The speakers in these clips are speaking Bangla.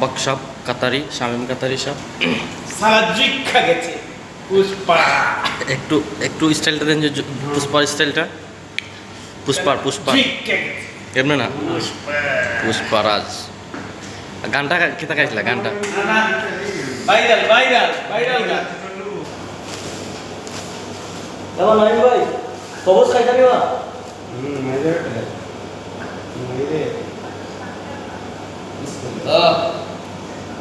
তাব্বাক সাপ কাতারি শামিম কাতারি সাপ সারা জিক্ষা গেছে। পুষ্পা। একটু একটু স্টাইলটা দেন যে পুষ্পার স্টাইলটা। পুষ্পার গেছে। এমনি না? পুষ্পা। পুষ্পারাজ। গানটা কেতা গাইছিলা গানটা? ভাইরাল ভাইরাল ভাইরাল গান। এবার ভাই খাইতে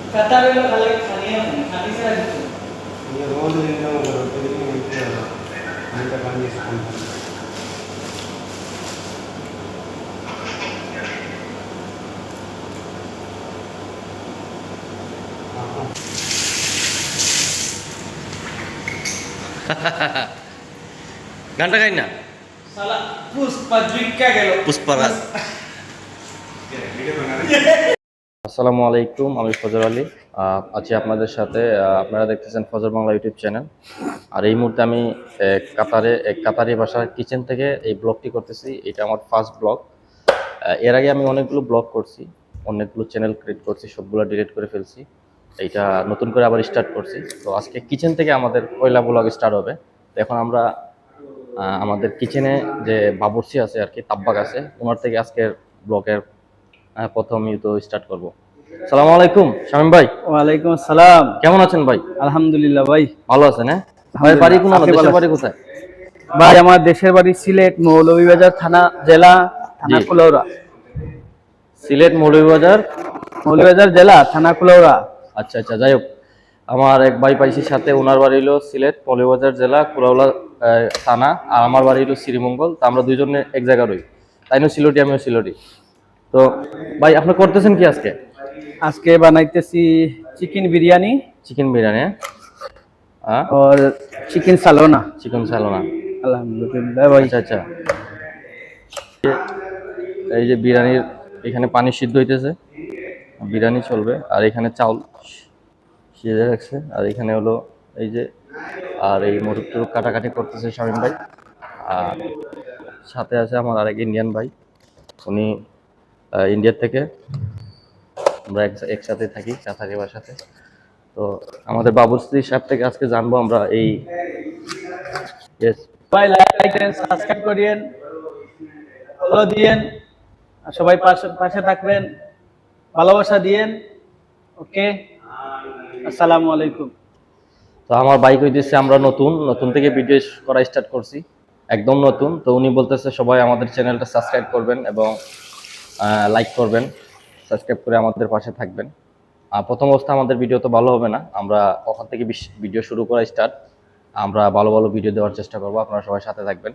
নিবা কাতার হলো খালি খালি খালি সে আছে গানটা গাই না সালা পুষ্পা জিক্ষা গেল পুষ্পারাজ আসসালামু আলাইকুম, আমি ফজর আলী। আছি আপনাদের সাথে আপনারা দেখতেছেন ফজর বাংলা ইউটিউব চ্যানেল। আর এই মুহূর্তে আমি কাতারে কাতারি ভাষার কিচেন থেকে এই ব্লগটি করতেছি। এটা আমার ফার্স্ট ব্লগ এর আগে আমি অনেকগুলো ব্লগ করছি, অনেকগুলো চ্যানেল ক্রিয়েট করছি, সবগুলো ডিলিট করে ফেলছি। এইটা নতুন করে আবার স্টার্ট করছি। তো আজকে কিচেন থেকে আমাদের পয়লা ব্লগ স্টার্ট হবে। তো এখন আমরা আমাদের কিচেনে যে বাবুর্চি আছে আর কি তাব্বাক আছে, ওনার থেকে আজকের ব্লগের প্রথম ইউতো স্টার্ট করব। সালাম আলাইকুম শামিম ভাই। ওয়ালাইকুম আসসালাম। কেমন আছেন ভাই? আলহামদুলিল্লাহ ভাই। ভালো আছেন হ্যাঁ? ভাই বাড়ি কোন দেশের বাড়ি কোথায়? ভাই আমার দেশের বাড়ি সিলেট মৌলভীবাজার থানা জেলা থানা। কুলৌরা সিলেট মৌলভীবাজার? মৌলভীবাজার জেলা থানা কুলৌরা আচ্ছা আচ্ছা যাই হোক। আমার এক ভাই পাইছির সাথে ওনার বাড়ি হলো সিলেট মৌলভীবাজার জেলা কুড়াউলা আহ, থানা আর আমার বাড়ি হলো শ্রীমঙ্গল। তা আমরা দুইজনে এক জায়গায় রই। তাই না সিলটি আমিও সিলটি। তো ভাই আপনি করতেছেন কি আজকে? আজকে বানাইতেছি চিকেন বিরিয়ানি। চিকেন বিরিয়ানি হ্যাঁ? और চিকেন সালোনা। চিকেন সালোনা। আলহামদুলিল্লাহ ভাই। আচ্ছা আচ্ছা। এই যে বিরিয়ানির এখানে পানি সিদ্ধ হইতেছে। বিরিয়ানি চলবে। আর এখানে চাউল সিজে রাখছে। আর এখানে হলো এই যে আর এই মরুক টরুক কাটাকাটি করতেছে শামীম ভাই। আর সাথে আছে আমার আরেক ইন্ডিয়ান ভাই। উনি ইন্ডিয়ার থেকে। আমরা একসাথে থাকি কাছারি বাসাতে তো আমাদের বাবুশ্রী সাহেব থেকে আজকে জানব আমরা এই ইয়েস লাইক দেন সাবস্ক্রাইব করিয়েন। ফলো দিয়েন। সবাই পাশে পাশে থাকবেন। ভালোবাসা দিয়েন। ওকে আসসালামু আলাইকুম। তো আমার বাইক হইতেছে আমরা নতুন। নতুন থেকে ভিডিও করা স্টার্ট করছি। একদম নতুন। তো উনি বলতেছে সবাই আমাদের চ্যানেলটা সাবস্ক্রাইব করবেন এবং লাইক করবেন সাবস্ক্রাইব করে আমাদের পাশে থাকবেন। প্রথম অবস্থা আমাদের ভিডিও তো ভালো হবে না, আমরা ওখান থেকে ভিডিও শুরু করা স্টার্ট আমরা ভালো ভালো ভিডিও দেওয়ার চেষ্টা করব, আপনারা সবাই সাথে থাকবেন।